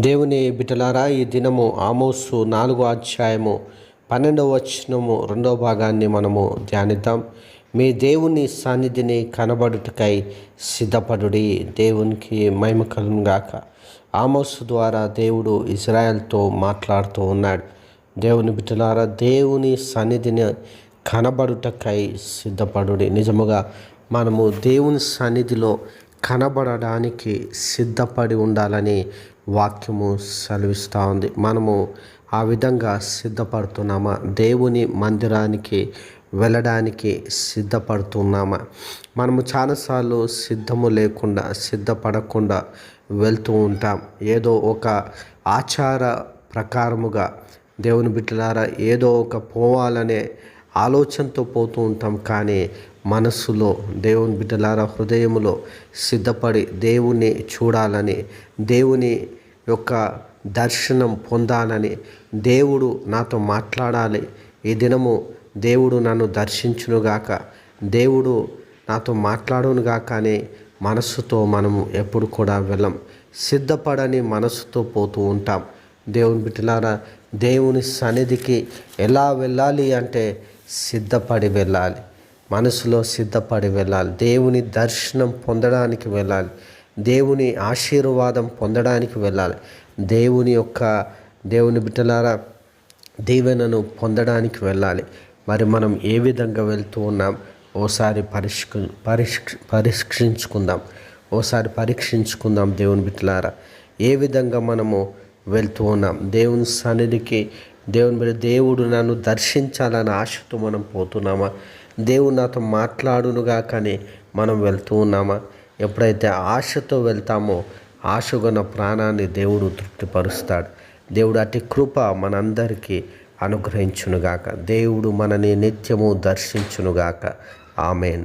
దేవుని బిటలారా ఈ దినము ఆమోసు నాలుగో అధ్యాయము పన్నెండవ వచనము రెండవ భాగాన్ని మనము ధ్యానిద్దాం. మీ దేవుని సన్నిధిని కనబడుటకై సిద్ధపడుడి దేవునికి మహిమ కలుగును ఆమోసు ద్వారా దేవుడు ఇజ్రాయెల్తో మాట్లాడుతూ ఉన్నాడు. దేవుని బిటలారా దేవుని సన్నిధిని కనబడుటకై సిద్ధపడుడి. నిజముగా మనము దేవుని సన్నిధిలో కనబడడానికి సిద్ధపడి ఉండాలని వాక్యము సెలవిస్తూ ఉంది. మనము ఆ విధంగా సిద్ధపడుతున్నామా? దేవుని మందిరానికి వెళ్ళడానికి సిద్ధపడుతున్నామా? మనము చాలాసార్లు సిద్ధము లేకుండా సిద్ధపడకుండా వెళ్తూ ఉంటాం. ఏదో ఒక ఆచార ప్రకారముగా దేవుని బిడ్డలారా ఏదో ఒక పోవాలనే ఆలోచనతో పోతూ ఉంటాం. కానీ మనస్సులో దేవుని బిడ్డలారా హృదయములో సిద్ధపడి దేవుని చూడాలని దేవుని యొక్క దర్శనం పొందాలని దేవుడు నాతో మాట్లాడాలి. ఈ దినము దేవుడు నన్ను దర్శించునుగాక దేవుడు నాతో మాట్లాడునుగాక అనే మనస్సుతో మనము ఎప్పుడు కూడా వెళ్ళం. సిద్ధపడని మనస్సుతో పోతూ ఉంటాం. దేవుని బిడ్డలారా దేవుని సన్నిధికి ఎలా వెళ్ళాలి అంటే సిద్ధపడి వెళ్ళాలి. మనసులో సిద్ధపడి వెళ్ళాలి. దేవుని దర్శనం పొందడానికి వెళ్ళాలి. దేవుని ఆశీర్వాదం పొందడానికి వెళ్ళాలి. దేవుని యొక్క దేవుని బిడ్డలారా దీవెనను పొందడానికి వెళ్ళాలి. మరి మనం ఏ విధంగా వెళ్తూ ఉన్నాం? ఓసారి పరిష్క పరిష్ పరీక్షించుకుందాం ఓసారి పరీక్షించుకుందాం దేవుని బిడ్డలారా. ఏ విధంగా మనము వెళ్తూ ఉన్నాం? దేవుని సన్నిధికి దేవుని మీద దేవుడు నన్ను దర్శించాలని ఆశతో మనం పోతున్నామా? దేవుడు నాతో మాట్లాడునుగా కానీ మనం వెళ్తూ ఉన్నామా? ఎప్పుడైతే ఆశతో వెళ్తామో ఆశగొన్న ప్రాణాన్ని దేవుడు తృప్తిపరుస్తాడు. దేవుడు అట్టి కృప మనందరికీ అనుగ్రహించునుగాక. దేవుడు మనని నిత్యము దర్శించునుగాక. ఆమెన్.